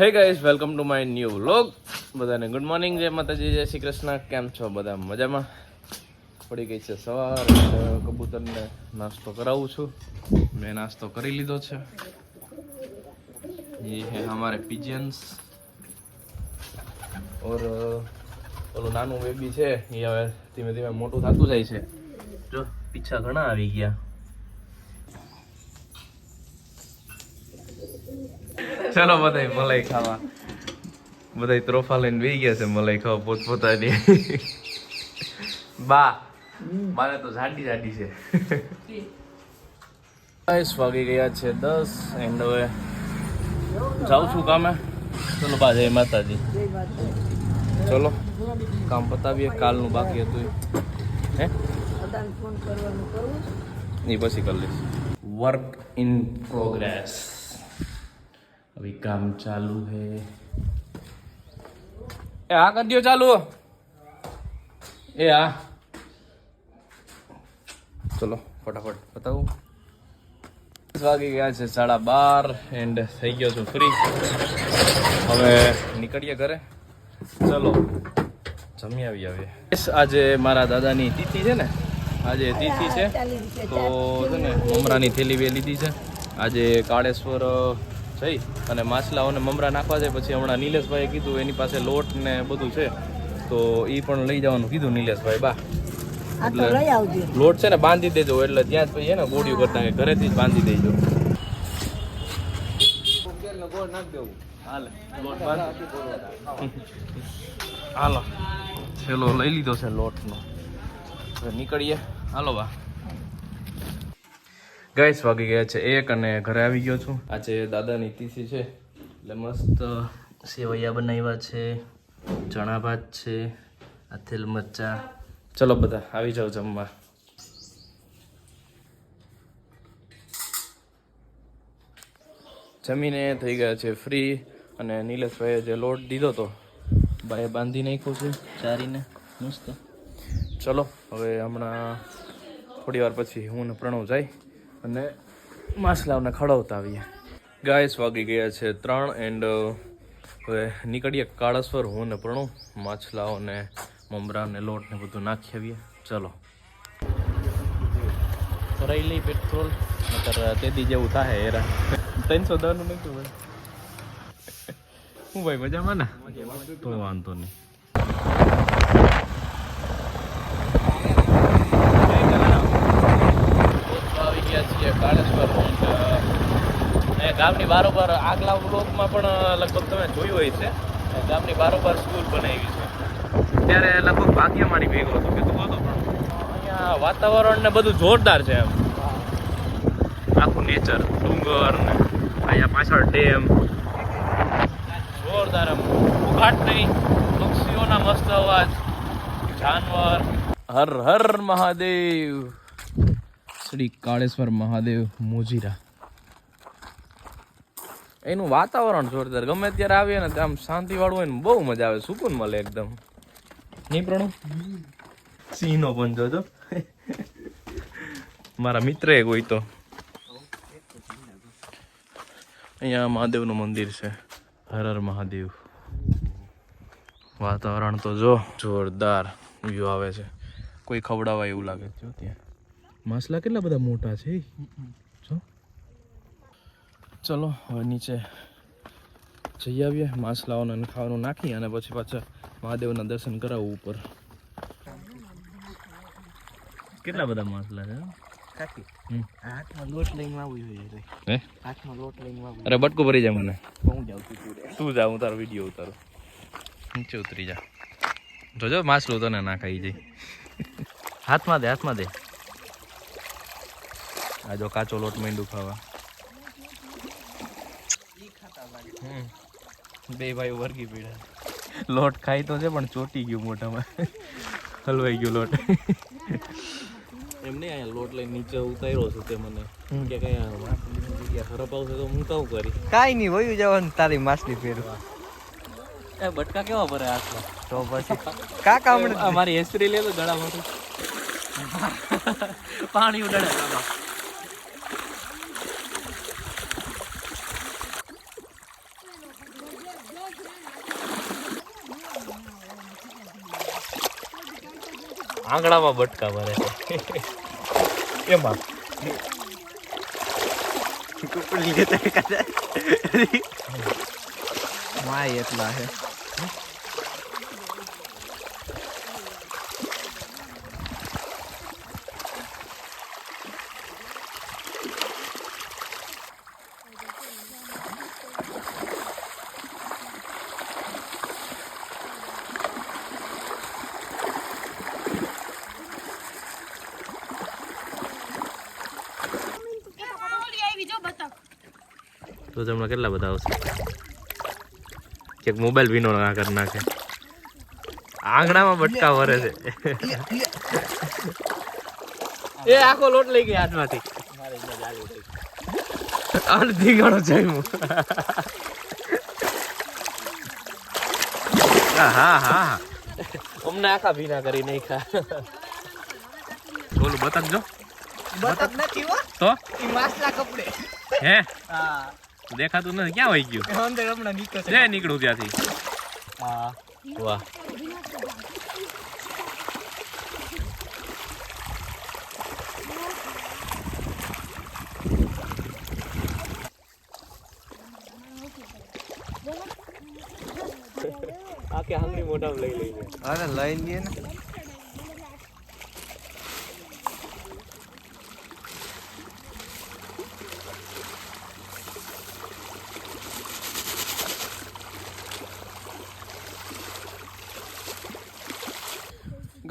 Hey guys welcome to my new vlog બધાને good morning જય માતાજી, જય શ્રી કૃષ્ણ. કેમ છો બધા? મજામાં? પડી ગઈ છે સવાર. કબૂતરને નાસ્તો કરાવું છું. મેં નાસ્તો કરી લીધો છે. એ હે અમારે પિજન્સ ઓર ઓલું નાનું બેબી છે. એ હવે ધીમે ધીમે મોટું થતું જાય છે. જો, પીછા ઘણા આવી ગયા. ચલો બધાય મલાઈ ખાવા. બધાય ત્રોફા લઈને બેસી ગયા છે મલાઈ ખાવા પોતપોતાની. બા મારે તો જાડી જાડી છે. ગાઈસ વાગી ગયા છે દસ એન્ડ હવે જાઉં છું કામે. ચલો બા જય માતાજી. ચલો કામ પતાવીએ. કાલનું બાકી હતું. હે? એ પછી કરી લઈશ. વર્ક ઇન પ્રોગ્રેસ અભી કામ ચાલુ હે એ આ કરી દ્યો ચાલુ એ આ ચલો ફટાફટ બતાવું વાગી ગયા છે સાડા બાર એન્ડ થઈ ગયો છું ફ્રી હવે નીકળીએ ઘરે. ચલો જમી આવી આવીએ આજે મારા દાદાની તિથિ છે ને? આજે તિથિ છે. તો છે ને મમરાની થેલી બે લીધી છે. આજે કાળેશ્વર જઈ અને માછલાઓને મમરા નાખવા જાય. પછી હમણાં નિલેશભાઈએ કીધું એની પાસે લોટ ને બધું છે. તો એ પણ લઈ જવાનું કીધું નિલેશભાઈ બા. લોટ છે ને બાંધી દેજો એટલે ત્યાં જ પછી એને ને ગોળીઓ કરતા ઘરેથી જ બાંધી દેજો. હાલે, હાલો છેલ્લો લઈ લીધો છે લોટનો. હવે નીકળીએ. હાલો બા. ગાઈસ વાગી ગયા છે એક અને ઘરે આવી ગયો છું. આજે દાદાની તીસી છે. એટલે મસ્ત સેવૈયા બનાવ્યા છે, ચણા ભાત છે, આ તેલ મરચા. ચલો બધા, આવી જાઓ જમવા. જમીને થઈ ગયા છે ફ્રી અને નિલેશભાઈએ જે લોટ દીધો તો ભાઈએ બાંધી નાખ્યો છે, ચારીને. મસ્ત. ચલો, હવે હમણાં થોડી વાર પછી હું ને પ્રણવ જાય. અને માછલાઓને ખડવતા આવીએ ગાયસ વાગી ગયા છે ત્રણ એન્ડ હવે નીકળીએ કાળેશ્વર હું ને પ્રણવ માછલાઓને મમરા ને લોટ ને બધું નાખી આવીએ. ચલો. ભરાઈ લઈ પેટ્રોલ નકર તેથી જેવું થાય હેરા. ત્રણસો દસનું નથી ભાઈ હું ભાઈ મજામાં ને? તો વાંધો નહીં આવી ગયા છીએ કાળેશ્વર અને ગામની બારોબાર આગલા બ્લોકમાં પણ લગભગ તમે જોયું હોય છે. ગામની બારોબાર સ્કૂલ બનાવી છે. ત્યારે લગભગ ભાગ્યમાની ભેગો હતો. કે તું હતો પણ? અહીંયા વાતાવરણ ને બધું જોરદાર છે એમ. આખું નેચર ડુંગર ને અહીંયા પાછળ ડેમ જોરદાર એમ. ઉઘાટ નહીં પક્ષીઓના મસ્ત અવાજ. જાનવર. હર હર મહાદેવ. શ્રી કાળેશ્વર મહાદેવ મોજીરા. એનું વાતાવરણ જોરદાર. ગમે ત્યારે આવીએ ને આમ શાંતિ વાળું હોય ને બહુ મજા આવે, સુકૂન મળે એકદમ. નહીં પ્રણુ? સિંહનો પણ જોજો મારા મિત્ર એક હોય તો. અહીંયા મહાદેવનું મંદિર છે. હર હર મહાદેવ. વાતાવરણ તો જો જોરદાર વ્યૂ આવે છે. કોઈ ખવડાવા એવું લાગે. છે ત્યાં. માછલા કેટલા બધા મોટા છે? ચલો હવે નીચે જઈ આવીએ માછલાઓને અને ખાવાનું નાખી અને પછી પાછા મહાદેવના દર્શન કરાવવું ઉપર. કેટલા બધા લઈને આવું અરે બટકું ભરી જાય મને. હું જાઉં તું જા હું તારો વીડિયો ઉતારો. નીચે ઉતરી જા. જોજો માછલું તને ના ખાઈ જાય. હાથમાં દે હાથમાં દે. આ જો કાચો લોટ માંડું ખાવા હમ. બે ભાઈ વર્ગી પીડા. લોટ ખાઈ તો છે પણ ચોટી ગયું મોઢામાં. હલવાઈ ગયો લોટ. એમને અહીંયા લોટ લઈને નીચે ઉતાર્યો છે તે મને. કે કઈ જગ્યા ખરાબ આવશે તો હું કહું કરી? કાંઈ નહીં વયું જવાનું તારી માછલી ફેરવા એ બટકા કેવા ભરે આટલા? તો પછી કાકા હમણાં અમારી હેસરી લે તો ગળામાંથી પાણી ઉડાડે આંગળામાં બટકા મારે છે. એમાં. માય એટલા હે. તો તમને કેટલા બધા આવશે? એક મોબાઈલ વિનો ના કરી નાખે. આંગણામાં બટકા વરે છે. એ આખો લોટ લઈ ગઈ હાથમાંથી. અડધી ગણો જમ્યું. હા હા હા અમને આખા ભીના કરી નાખ્યા. બોલું બતાવજો. બતક નથી હો. તો? એ માસલા કપડે. હે? હા. દેખાતું નથી. ક્યાં વહી ગયું? અંદર હમણાં નીકળશે જય નીકળું ત્યાંથી. હા. વાહ. આખે હાંગડી મોઢામાં લઈ લઈ અરે લઈ લઈએ ને.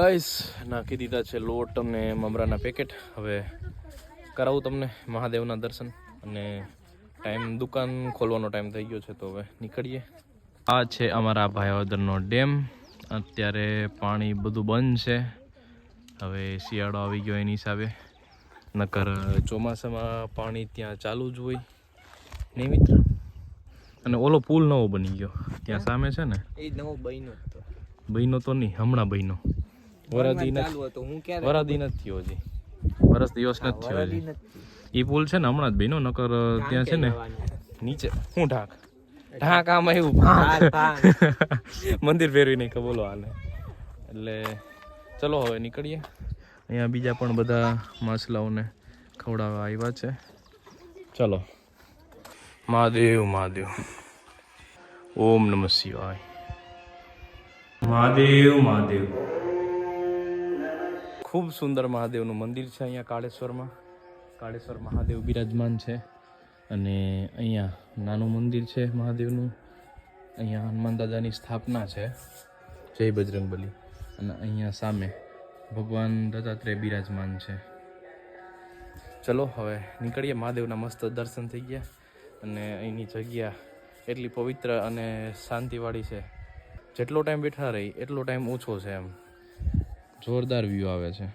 ગાઈસ નાખી દીધા છે લોટ અને મમરાના પેકેટ. હવે કરાવું તમને મહાદેવના દર્શન અને ટાઈમ દુકાન ખોલવાનો ટાઈમ થઈ ગયો છે તો હવે નીકળીએ. આ છે અમારા ભાયાવદરનો ડેમ. અત્યારે પાણી બધું બંધ છે. હવે શિયાળો આવી ગયો એની હિસાબે. નકર ચોમાસામાં પાણી ત્યાં ચાલુ જ હોય. નહીં મિત્ર? અને ઓલો પુલ નવો બની ગયો. ત્યાં સામે છે ને? એ નવો બન્યો બહેનો તો નહીં હમણાં બહેનો વરાદી નથી હું વરાદી નથી થયો હજી. વરસ દિવસ નથી થયો હજી. એ પુલ છે ને હમણાં જ બહેનો નકર ત્યાં છે ને નીચે. શું ઢાક? ઢાક આમાં એવું. મંદિર ફેરવી નહીં કે બોલો હાલે. એટલે ચલો હવે નીકળીએ. અહીંયા બીજા પણ બધા માછલાઓને ખવડાવવા આવ્યા છે. ચલો. મહાદેવ મહાદેવ. ઓમ નમઃ શિવાય. મહાદેવ મહાદેવ. ખૂબ સુંદર મહાદેવનું મંદિર છે અહીંયા કાળેશ્વરમાં. કાળેશ્વર મહાદેવ બિરાજમાન છે અને અહીંયા નાનું મંદિર છે મહાદેવનું. અહીંયા હનુમાન દાદાની સ્થાપના છે. જય બજરંગબલી. અને અહીંયા સામે ભગવાન દત્તાત્રેય બિરાજમાન છે. ચલો હવે નીકળીએ મહાદેવના મસ્ત દર્શન થઈ ગયા. અને અહીંની જગ્યા એટલી પવિત્ર અને શાંતિવાળી છે. જેટલો ટાઈમ બેઠા રહી, એટલો ટાઈમ ઓછો છે એમ. જોરદાર વ્યૂ આવે છે.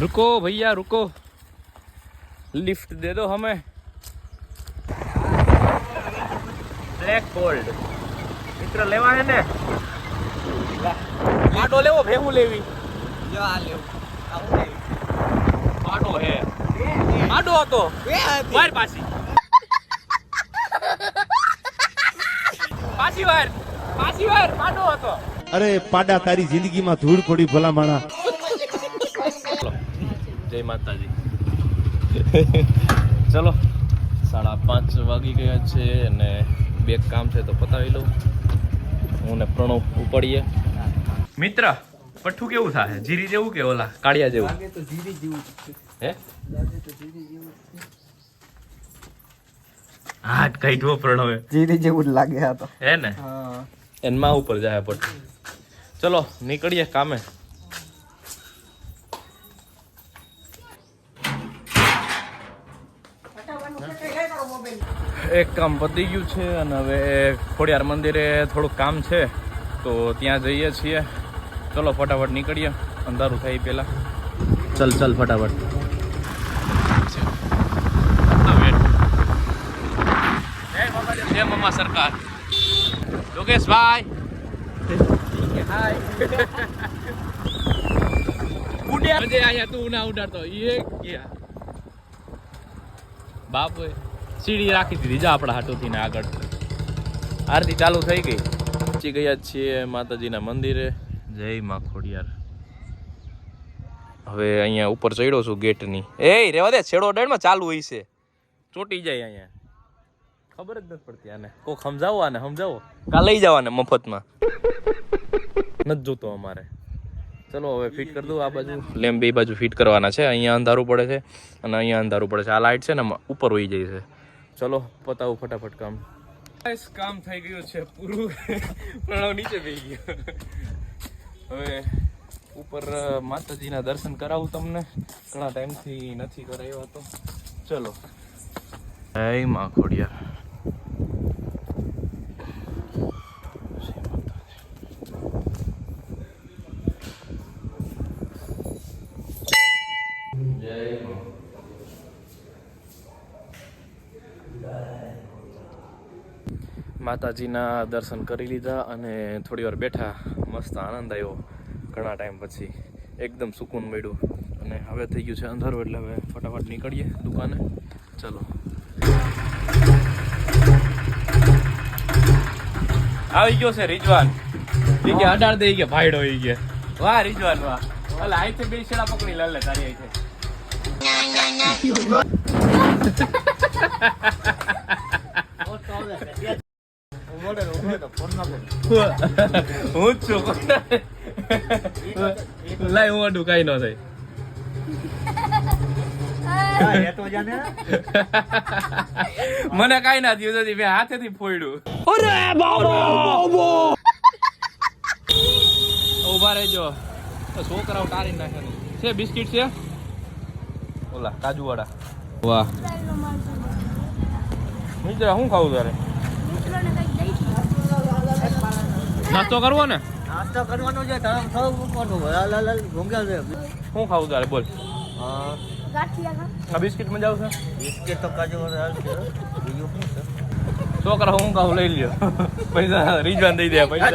રુકો ભૈયા રુકો. લિફ્ટ દે દો હમે. બ્લેક ગોલ્ડ મિત્ર લેવા હે ને? પાટો લેવો ભે હું લેવી. જો આ લેવી. પાટો હે. પાડો હતો. મારી પાછી. પાછી વાર. પાછી વાર પાડો હતો. અરે પાડા તારી જિંદગીમાં ધૂળ પડી ભલા માણા જય માતાજી. ચલો સાડા પાંચ વાગી ગયા છે અને બે કામ છે તો પતાવી લઉં. હું ને પ્રણવ ઉપાડીએ. મિત્ર પઠ્ઠું કેવું થાય જીરી જેવું કે ઓલા? કાળિયા જેવું? હે તો જીરી જેવું હે? લાગે તો જીરી જેવું જ છે. હાથ કાઢવો પ્રણવે જીરી જેવું લાગે આ તો. હે ને? એનમાં ઉપર જાય પઠ્ઠું ચલો નીકળીએ કામે. એક કામ પતી ગયું છે અને હવે ખોડિયાર મંદિરે થોડુંક કામ છે તો ત્યાં જઈએ છીએ. ચલો ફટાફટ નીકળીએ. અંધારું થાય પહેલાં. ચલ ચલ ફટાફટ જય મામાદેવ, મમા સરકાર. યોગેશભાઈ. બાપ સીડી રાખી દીધી. જા આપણા હાટુથી ને આગળ. આરતી ચાલુ થઈ ગઈ. પહોંચી ગયા છીએ માતાજીના મંદિરે. જય માં ખોડિયાર. હવે અહીંયા ઉપર ચડ્યો છું ગેટની. એ રેવા દે છેડો ડેડમાં ચાલુ હોય છે. ચોટી જાય અહીંયા. ખબર જ નથી પડતી આને. કોક સમજાવો આને સમજાવો. કા લઈ જવાને મફતમાં? નથી જોતો અમારે. ચલો હવે ફિટ કરી દઉં આ બાજુ. લેમ્પ બે બાજુ ફિટ કરવાના છે. અહીંયા અંધારું પડે છે અને અહીંયા અંધારું પડે છે. આ લાઇટ છે ને ઉપર હોઈ જાય છે. ચલો પતાવું ફટાફટ કામ. કામ થઈ ગયું છે પૂરું. પ્રણવ નીચે બેસી ગયો. હવે ઉપર માતાજીના દર્શન કરાવું તમને. ઘણા ટાઈમથી નથી કરાવ્યો તો ચલો. જય માં ખોડિયાર. માતાજીના દર્શન કરી લીધા અને થોડી વાર બેઠા મસ્ત આનંદ આવ્યો ઘણા ટાઈમ પછી. એકદમ સુકૂન મળ્યું. અને હવે થઈ ગયું છે અંધારું એટલે હવે ફટાફટ નીકળીએ દુકાને. ચલો. આવી ગયો છે રિજવાન. એ કે અડાડ દે કે ભાઈડો ઈ કે. વાહ રિજવાન વાહ. અલા આઈ બે છેડા પકડી લે લે તારી આઈ હું જ છું લાય હું અડું કઈ ન થાય. મને કઈ ના થયું નથી મેં હાથેથી ફોડ્યું. ઊભા રહેજો. છોકરાઓ તારી નાખે. છે બિસ્કિટ છે? ઓલા કાજુ વાળા વાહ. મિત્ર શું ખાવું તારે? નાસ્તો કરવો ને? નાસ્તો કરવાનો છે ધરમ થવું મૂકવાનું હાલ હાલ હાલ છે. શું ખાવું તારે? બોલ. હા. બિસ્કિટ મજા આવશે? બિસ્કિટ તો કાજુ છે. બીજું શું છે? છોકરા હું ખાવું લઈ લ્યો. પૈસા રીજવાન દઈ દે પૈસા.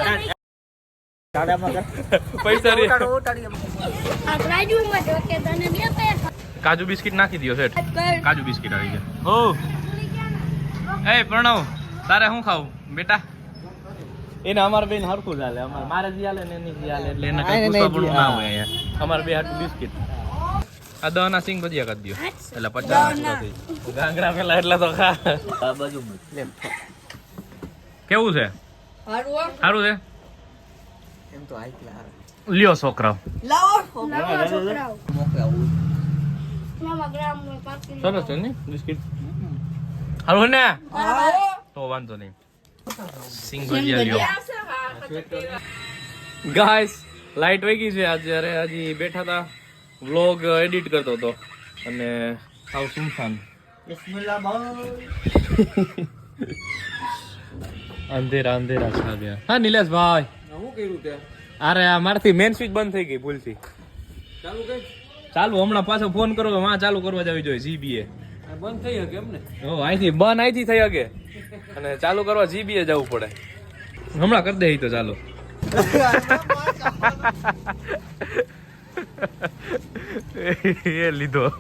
કાજુ બિસ્કિટ નાખી દો સેઠ કાજુ બિસ્કિટ આવી ગયા. ઓ એ પ્રણવ તારે શું ખાવું? બેટા. એને અમારે બેન હરખું ચાલે અમારે મારે જે હાલે ને એની જે હાલે. એટલે એને કઈ પૂછવા ના હોય અહીંયા. અમારે બે હાટું બિસ્કિટ. આ દહના સિંગ ભજીયા કરી દો એટલે પચાસ ગાંગરા પેલા એટલે તો ખા. આ બાજુ કેવું છે? સારું છે? એમ તો આઈ ક્લાસ. લ્યો છોકરાઓ. મોકલાવું. સરસ છે ને બિસ્કિટ? સારું ને? તો વાંધો નહીં. ગાઈસ લાઈટ વહી ગઈ છે આજે જ્યારે હજી બેઠા હતા. વ્લોગ એડિટ કરતો હતો. અને સાવ સુમસાન. અંધેરા અંધેરા છાવ્યા હા નિલેશભાઈ. હું કર્યું તે અરે આ મારથી મેન સ્વિચ બંધ થઈ ગઈ ભૂલથી. ચાલુ ચાલુ હમણાં પાછો ફોન કરો તો માં ચાલુ કરવા જવી જોઈએ જીબીએ બંધ થઈ શકે એમ ને? ઓ અહીંથી બંધ અહીંથી થઈ શકે. અને ચાલુ કરવા જીબીએ જવું પડે. હમણાં કરી દે તો ચાલુ. એ લીધો.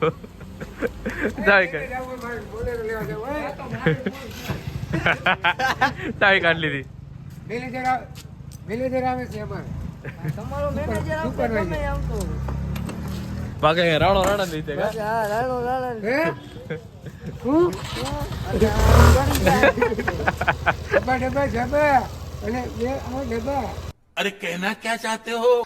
કાઢ લીધી. મેનેજર આવતો તમે આવતો બાકી રાણો રાણા જ લીધે કા હા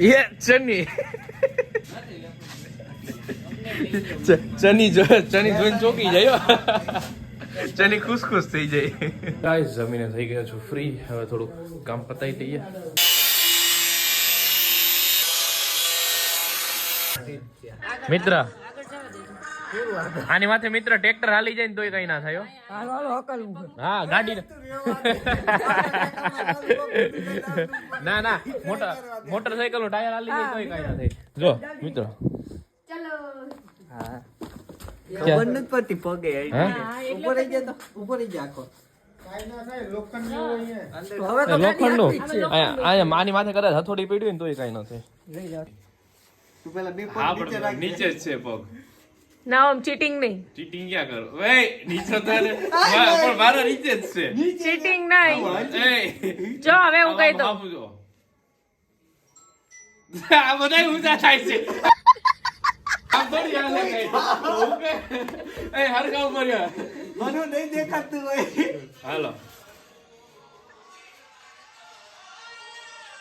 ये ચની ચની જોઈને ચોકી જાય ચની ખુશ ખુશ થઈ જાય ગાઈસ જમીને થઈ ગયા છું ફ્રી હવે થોડું કામ પતાવી દઈએ મિત્ર. આની માથે મિત્ર ટ્રેક્ટર હાલી જાય ને તોય કઈ ના થાય હો. હા ગાડી ના. ના મોટર મોટરસાયકલનું ટાયર હાલી જાય તોય કઈ ના થાય. જો મિત્ર. હા ખબર નથી પડતી પગે ઉપર રહી જાય તો ઉપર રહી જાય આખો. લોખંડનું આની માથે કદાચ હથોડી પીડ્યું ને તોય કઈ ના થાય. તું પેલા બે પગ નીચે રાખ નીચે છે પગ. ના આમ ચીટિંગ નહીં. ચીટિંગ ક્યાં કરો? એ નીચે તો પણ મારો નીચે જ છે. ચીટિંગ નહીં જો હવે હું કહી દઉં. આ બધા ઊંચા થાય છે.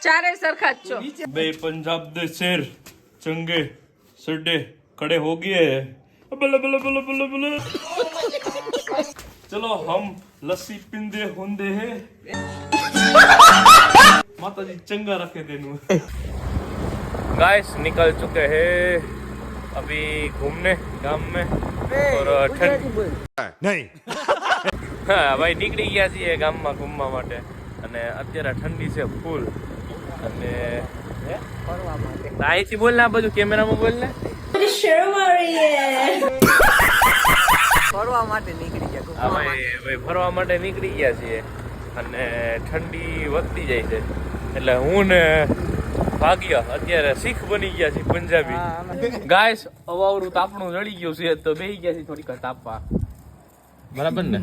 ચારે સરખા જ છો. બે પંજાબ દે શેર. चंगे सड्डे खड़े हो गए हैं बल्ले बल्ले बल्ले बल्ले बल्ले चलो हम लस्सी पिंदे होंदे हैं माता जी चंगा रखे देनु गाइस निकल चुके हैं अभी घूमने गांव में और ठंड નહીં હા ભાઈ નીકળી ગયા છીએ ગામમાં ઘૂમવા માટે અને અત્યારે ઠંડી છે ફૂલ અને અહીંથી બોલ ને આ બાજુ કેમેરામાં બોલ ને. ફરવા માટે નીકળી ગયા ભાઈ ફરવા માટે નીકળી ગયા છીએ. અને ઠંડી વધતી જાય છે. એટલે હું ને ભાગ્ય અત્યારે શીખ બની ગયા છે પંજાબી. ગાઈસ અવાવરું તાપણું જડી ગયું છે તો બેહી ગયા છે થોડીક તાપવા. બરાબર ને?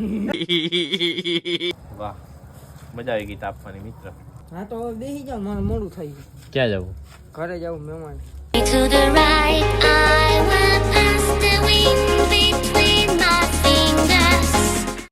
વાહ મજા આવી ગઈ તાપવાની મિત્ર. હા તો હવે બેસી જાઓ મારે મોડું થઈ ગયું ક્યાં જવું ઘરે જવું મહેમાન To the right, I will pass the wind between.